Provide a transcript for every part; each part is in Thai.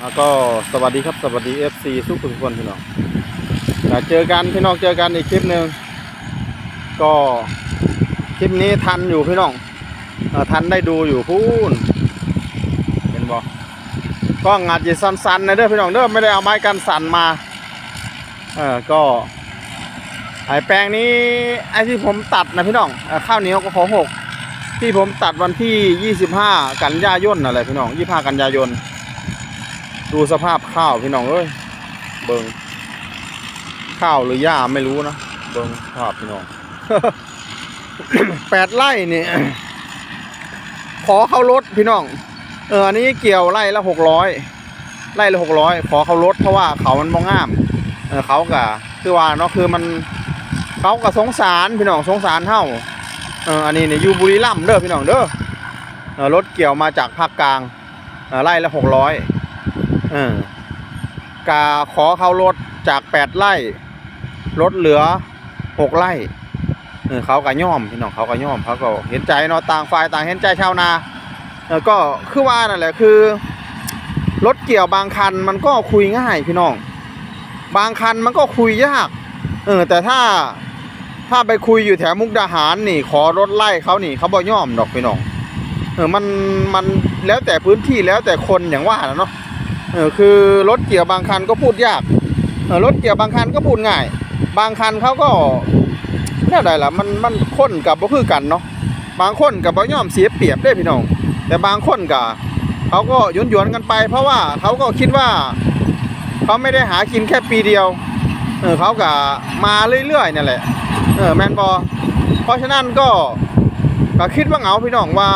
แล้วก็สวัสดีครับสวัสดี FC ทุกทุกคนพี่น้องแต่เจอกันพี่น้องเจอกันอีกคลิปหนึ่งก็คลิปนี้ทันอยู่พี่น้องอทันได้ดูอยู่พูนเห็นบอกก็งัดจะสั้นๆนะเด้อพี่น้องเด้อไม่ได้เอาไม้กันสั่นมาเออก็ไอแปลงนี้ไอที่ผมตัดนะพี่น้องอข้าวเหนียวก็ขอหกที่ผมตัดวันที่ 25 กันยายนอะไรพี่น้อง25 กันยายน ดูสภาพข้าวพี่น้องเอ้ยเบิงข้าวหรือหญ้าไม่รู้นะเบิงภาพพี่น้องแปดไร่นี่ขอเข้าลดพี่น้อง เอออันนี้เกี่ยวไร่ละหกร้อยไร่ละหกร้อยขอเข้าลดเพราะว่าเขามันมองงาม เออเขากะคือว่าเนาะคือมันเขาก็สงสารพี่น้องสงสารเท่าเอออันนี้เนี่ยอยู่บุรีรัมย์เด้อพี่น้องเด้อรถเกี่ยวมาจากภาคกลางไร่ละหกร้อย เออกาขอเขาลดจากแปดไร่ลดเหลือหกไร่เออเขาก็ย่อมพี่น้องเขาก็ย่อมเขาก็เห็นใจเนาะต่างฝ่ายต่างเห็นใจชาวนาเออก็คือว่านั่นแหละคือรถเกี่ยวบางคันมันก็คุยง่ายพี่น้อง บางคันมันก็คุยยากเออแต่ถ้าถ้าไปคุยอยู่แถวมุกดาหารนี่ ขอรถไล่เขานี่เขาบ่ย่อมดอกพี่น้องเออมันมันแล้วแต่พื้นที่แล้วแต่คนอย่างว่านะเนาะ เออคือรถเกี่ยวบางคันก็พูดยากเออรถเกี่ยวบางคันก็พูดง่าย บางคันเขาก็น่าได้ละมันมันค้นกับบ่คือกันเนาะบางคนกับบ่ย่อมเสียเปรียบได้พี่น้องแต่บางคนกับเขาก็ยวนยวนๆกันไป เพราะว่าเขาก็คิดว่าเขาไม่ได้หากินแค่ปีเดียวเออเขาก็มาเรื่อยๆนั่นแหละเออแมนบอเพราะฉะนั้นก็ก็คิดว่าเหงาพี่น้องว่า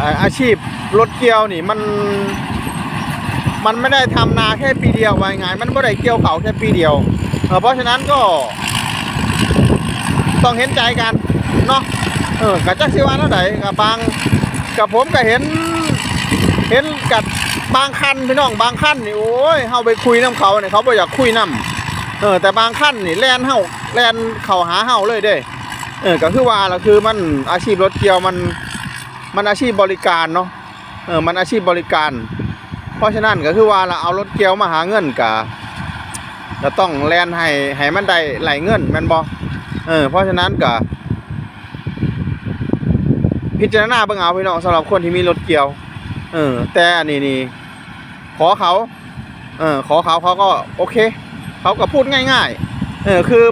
อ่าอาชีพรถเกี่ยวนี่มัน มันไม่ได้ทำนาแค่ปีเดียวว่าไง มันไม่ได้เกี่ยวเขาแค่ปีเดียวเออเพราะฉะนั้นก็ต้องเห็นใจกันเนาะเออกับจักสิวาเท่าไหร่กับบางกับผมก็เห็น เห็นกับบางคันพี่น้องบางคันนี่โอ้ยเฮาไปคุยน้ำเขาเนี่ยเขาบ่อยากคุยน้ำเออแต่บางคันนี่แลนเฮาแลนเข้าหาเฮาเลยเด้เออก็คือว่าล่ะคือมันอาชีพรถเกี่ยวมันมันอาชีพบริการเนาะเออมันอาชีพบริการ เพราะฉะนั้นก็คือว่าเราเอารถเกียวมาหาเงินกะจะต้องแลนให้ให้มันได้ไหลเงินแม่นบ่เออเพราะฉะนั้นกะพิจารณาเบิ่งเอาพี่น้องสำหรับคนที่มีรถเกียว เออ แต่อันนี้นี่ขอเขา เออ ขอเขาเขาก็โอเค เขาก็พูดง่าย ๆ เออ คือ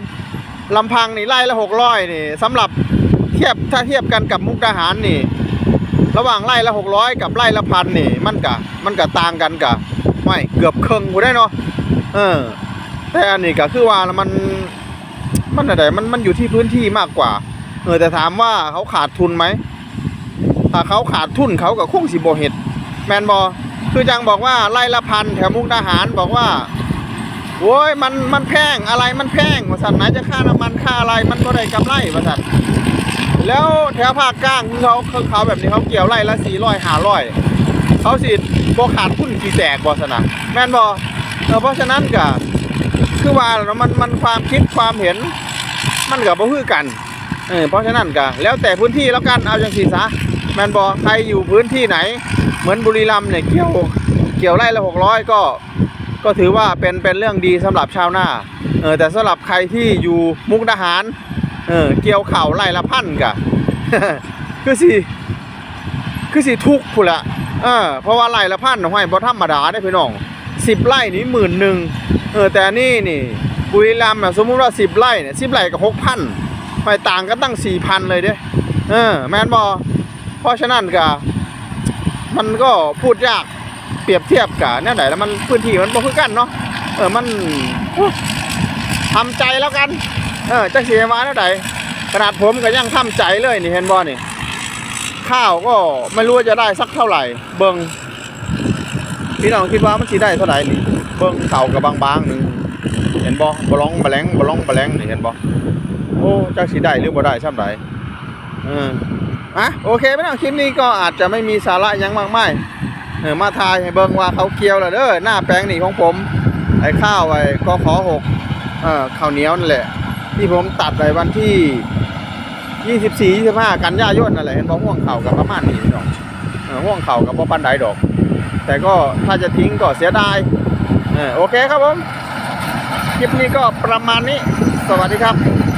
ลำพังนี่ไล่ละหกร้อยนี่สำหรับเทียบถ้าเทียบกันกับมุกดาหารนี่ ระหว่างไร่ละหกร้อยกับไร่ละพันนี่ มันกะมันกะต่างกันกะไม่เกือบครึ่งกูได้เนาะเออ แต่อันนี้ก็คือว่ามันมันอะไรมันมันอยู่ที่พื้นที่มากกว่า เออแต่ถามว่าเขาขาดทุนไหมถ้าเขาขาดทุนเขากับคงสิบเห็ดแมนบอคือจังบอกว่าไร่ละพันแถวมุกดาหารบอกว่าโว้ยมันมันแพงอะไรมันแพงว่าสัตว์ไหนจะค่าน้ำมันค่าอะไรมันก็ได้กำไรว่าสัตว์ แล้วแถวภาคกลางเขาเขาแบบนี้เขาเกี่ยวไร่ละสี่ร้อยหาร้อยเขาสิบขาดทุนสีแตกบอสนะแม่นบอเพราะฉะนั้นก็คือว่ามันมันความคิดความเห็น มันกับบ่คือกันเออเพราะฉะนั้นก็แล้วแต่พื้นที่แล้วกันเอาจังสีซะแม่นบอใครอยู่พื้นที่ไหน เหมือนบุรีรัมย์เนี่ยเกี่ยวเกี่ยวไร่ละหกร้อยก็ก็ถือว่าเป็นเป็นเรื่องดีสำหรับชาวนาเออแต่สำหรับใครที่อยู่มุกดาหาร เออเกี่ยวเข่าไร่ละพันกะคือสิคือสิทุกข์พูนละเออเพราะว่าไร่ละพันห้อยบ่ธรรมดาได้พี่น้องสิบไร่นี่หมื่นหนึ่งเออแต่นี่นี่บุรีรัมย์สมมุติว่าสิบไร่เนี่ยสิบไร่กับหกพันไม่ต่างกันตั้งสี่พันเลยเด้เออแมนบอเพราะฉะนั้นกะมันก็พูดยากเปรียบเทียบกับเนี่ยไหนแล้วมันพื้นที่มันบ่คือกันเนาะเออมันทำใจแล้วกัน เออจะเสียมาเท่าไหร่ขนาดผมก็ยังทำใจเลยนี่เห็นบ่นี่ ข้าวก็ไม่รู้ว่าจะได้สักเท่าไหร่ เบิงพี่น้องคิดว่ามันสิได้เท่าไหร่นี่ เบิงเก่ากับบางๆหนึ่งเห็นบ่บลองบะแลงบลองบะแลงนี่เห็นบ่โอ้จักสิได้หรือบ่ได้ซ้ำใดเอออะโอเคพี่น้องคลิปนี้ก็อาจจะไม่มีสาระยังมากมายเออมาทายให้เบิ่งว่าเขาเกี่ยวแล้วเด้อหน้าแปลงนี่ของผมไอ้ข้าวไอ้ก็ขอหกเอ่อข้าวเหนียวนั่นแหละ ที่ผมตัดไปวันที่24 25กันยายนนั่นแหละเห็นบ่ห่วงเข่ากับประมาณนี้พี่น้องเออห่วงเข่ากับบ่ปานไดดอก แต่ก็ถ้าจะทิ้งก็เสียดายเออโอเคครับผม คลิปนี้ก็ประมาณนี้ สวัสดีครับ